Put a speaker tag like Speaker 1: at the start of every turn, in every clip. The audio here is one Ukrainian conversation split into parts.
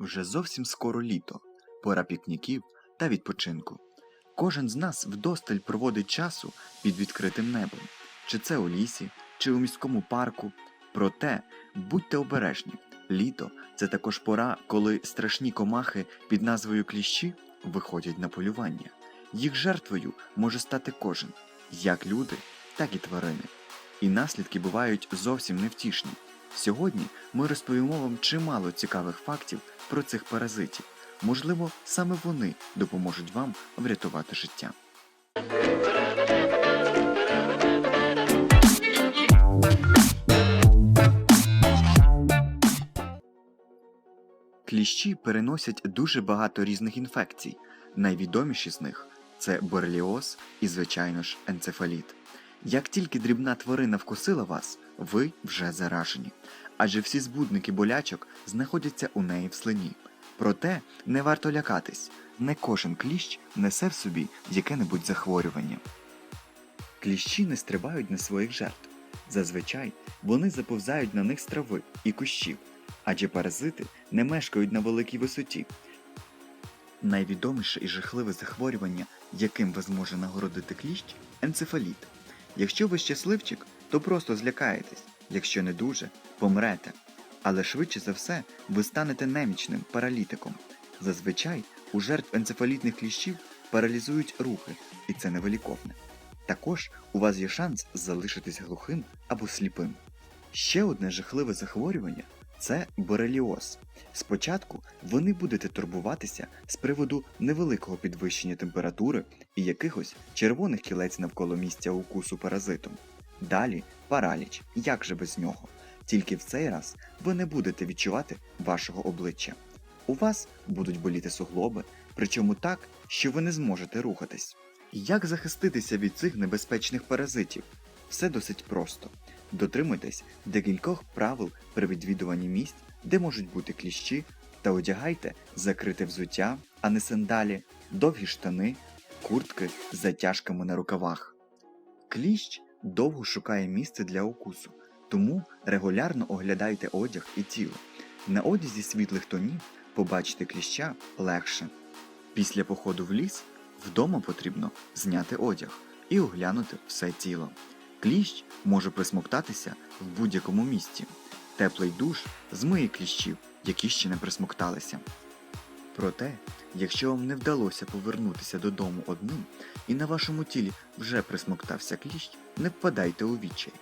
Speaker 1: Вже зовсім скоро літо, пора пікніків та відпочинку. Кожен з нас вдосталь проводить часу під відкритим небом, чи це у лісі, чи у міському парку. Проте будьте обережні, літо це також пора, коли страшні комахи під назвою кліщі виходять на полювання. Їх жертвою може стати кожен, як люди, так і тварини. І наслідки бувають зовсім невтішні. Сьогодні ми розповімо вам чимало цікавих фактів про цих паразитів. Можливо, саме вони допоможуть вам врятувати життя. Кліщі переносять дуже багато різних інфекцій. Найвідоміші з них це бореліоз і, звичайно ж, енцефаліт. Як тільки дрібна тварина вкусила вас, ви вже заражені, адже всі збудники болячок знаходяться у неї в слині. Проте не варто лякатись, не кожен кліщ несе в собі яке-небудь захворювання. Кліщі не стрибають на своїх жертв. Зазвичай вони заповзають на них з трави і кущів, адже паразити не мешкають на великій висоті. Найвідоміше і жахливе захворювання, яким вас зможе нагородити кліщ енцефаліт. Якщо ви щасливчик, то просто злякаєтесь, якщо не дуже, помрете. Але швидше за все ви станете немічним паралітиком. Зазвичай у жертв енцефалітних кліщів паралізують рухи, і це невиліковне. Також у вас є шанс залишитись глухим або сліпим. Ще одне жахливе захворювання це бореліоз. Спочатку ви не будете турбуватися з приводу невеликого підвищення температури і якихось червоних кілець навколо місця укусу паразитом. Далі параліч, як же без нього? Тільки в цей раз ви не будете відчувати вашого обличчя. У вас будуть боліти суглоби, причому так, що ви не зможете рухатись. Як захиститися від цих небезпечних паразитів? Все досить просто. Дотримуйтесь декількох правил при відвідуванні місць, де можуть бути кліщі, та одягайте закрите взуття, а не сандалі, довгі штани, куртки з затяжками на рукавах. Кліщ довго шукає місце для укусу, тому регулярно оглядайте одяг і тіло. На одязі світлих тонів побачити кліща легше. Після походу в ліс вдома потрібно зняти одяг і оглянути все тіло. Кліщ може присмоктатися в будь-якому місці. Теплий душ змиє кліщів, які ще не присмокталися. Проте, якщо вам не вдалося повернутися додому одним і на вашому тілі вже присмоктався кліщ, не впадайте у відчай.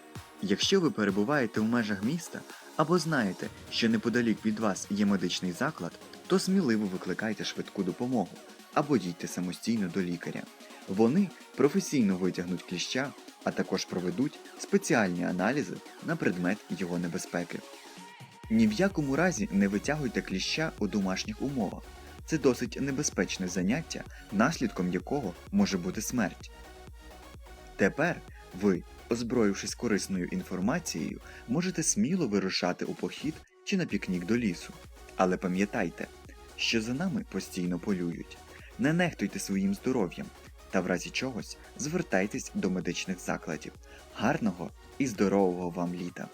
Speaker 1: Якщо ви перебуваєте в межах міста або знаєте, що неподалік від вас є медичний заклад, то сміливо викликайте швидку допомогу або дійте самостійно до лікаря. Вони професійно витягнуть кліща, а також проведуть спеціальні аналізи на предмет його небезпеки. Ні в якому разі не витягуйте кліща у домашніх умовах. Це досить небезпечне заняття, наслідком якого може бути смерть. Тепер ви, озброївшись корисною інформацією, можете сміло вирушати у похід чи на пікнік до лісу. Але пам'ятайте, що за нами постійно полюють. Не нехтуйте своїм здоров'ям та в разі чогось звертайтесь до медичних закладів. Гарного і здорового вам літа!